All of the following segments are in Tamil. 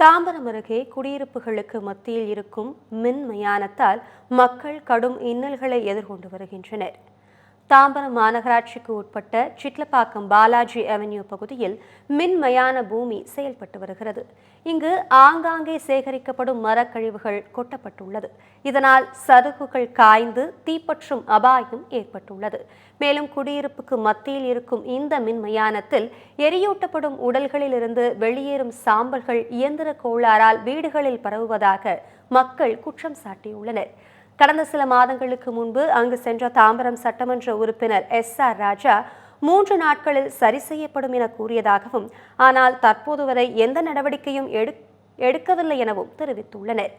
தாம்பரம் அருகே குடியிருப்புகளுக்கு மத்தியில் இருக்கும் மின் மயானத்தால் மக்கள் கடும் இன்னல்களை எதிர்கொண்டு வருகின்றனர். தாம்பரம் மாநகராட்சிக்கு உட்பட்ட சிட்லப்பாக்கம் பாலாஜி அவென்யூ பகுதியில் மின்மயான பூமி செயல்பட்டு வருகிறது. இங்கு ஆங்காங்கே சேகரிக்கப்படும் மரக்கழிவுகள் கொட்டப்பட்டுள்ளது. இதனால் சருகுகள் காய்ந்து தீப்பற்றும் அபாயம் ஏற்பட்டுள்ளது. மேலும் குடியிருப்புக்கு மத்தியில் இருக்கும் இந்த மின்மயானத்தில் எரியூட்டப்படும் உடல்களிலிருந்து வெளியேறும் சாம்பல்கள் இயந்திர கோளாறால் வீடுகளில் பரவுவதாக மக்கள் குற்றம் சாட்டியுள்ளனர். கடந்த சில மாதங்களுக்கு முன்பு அங்கு சென்ற தாம்பரம் சட்டமன்ற உறுப்பினர் எஸ் ஆர் ராஜா மூன்று நாட்களில் சரி செய்யப்படும் என கூறியதாகவும் ஆனால் தற்போது வரை எந்த நடவடிக்கையும் எடுக்கவில்லை எனவும் தெரிவித்துள்ளனர்.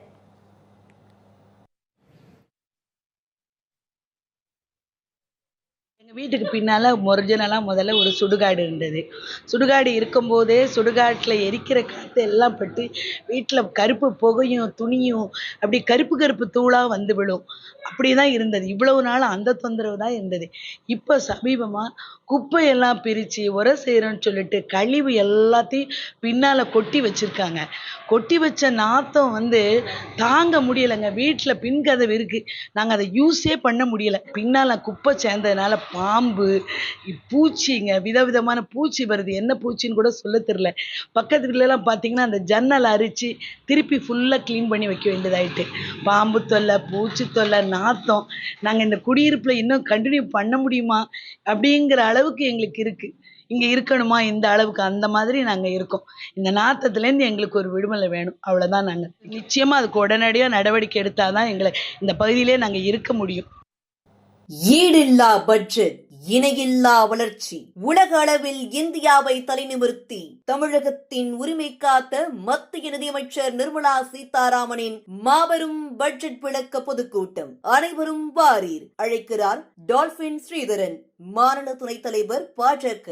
எங்கள் வீட்டுக்கு பின்னால் ஒரிஜினலாக முதல்ல ஒரு சுடுகாடு இருந்தது. சுடுகாடு இருக்கும்போதே சுடுகாட்டில் எரிக்கிற காற்று எல்லாம் பட்டு வீட்டில் கருப்பு புகையும் துணியும் அப்படி கருப்பு கருப்பு தூளாக வந்து விழும். அப்படி தான் இருந்தது. இவ்வளவு நாள் அந்த தொந்தரவு தான் இருந்தது. இப்போ சமீபமாக குப்பையெல்லாம் பிரித்து உரம் செய்கிறோன்னு சொல்லிட்டு கழிவு எல்லாத்தையும் பின்னால் கொட்டி வச்சுருக்காங்க. கொட்டி வச்ச நாத்தம் வந்து தாங்க முடியலைங்க. வீட்டில் பின்கதவு இருக்குது நாங்கள் அதை யூஸே பண்ண முடியலை. பின்னால் குப்பை சேர்ந்ததுனால பாம்பு பூச்சிங்க விதவிதமான பூச்சி வருது. என்ன பூச்சின்னு கூட சொல்ல தெரில பக்கத்துலலாம் பார்த்தீங்கன்னா அந்த ஜன்னல் அரித்து திருப்பி ஃபுல்லாக க்ளீன் பண்ணி வைக்க வேண்டியதாயிட்டு. பாம்பு தொல்லை பூச்சி தொல்லை நாத்தம். நாங்கள் இந்த குடியிருப்பில் இன்னும் கண்டினியூ பண்ண முடியுமா? அப்படிங்கிற அளவுக்கு எங்களுக்கு இருக்குது இங்கே இருக்கணுமா? இந்த அளவுக்கு அந்த மாதிரி நாங்கள் இருக்கோம். இந்த நாத்தத்துலேருந்து எங்களுக்கு ஒரு விடுமலை வேணும். அவ்வளோதான் நாங்கள் நிச்சயமாக அதுக்கு உடனடியாக நடவடிக்கை எடுத்தால் தான் எங்களை இந்த பகுதியிலே நாங்கள் இருக்க முடியும். ஈடில்லா பட்ஜெட் இணையில்லா வளர்ச்சி உலக அளவில் இந்தியாவை தலைநிமிர்த்தி தமிழகத்தின் உரிமை காத்த மத்திய நிதியமைச்சர் நிர்மலா சீதாராமனின் மாபெரும் பட்ஜெட் விளக்க பொதுக்கூட்டம். அனைவரும் வாரீர். அழைக்கிறார் டால்பின் ஸ்ரீதரன். மாநில துணைத் தலைவர் பாஜக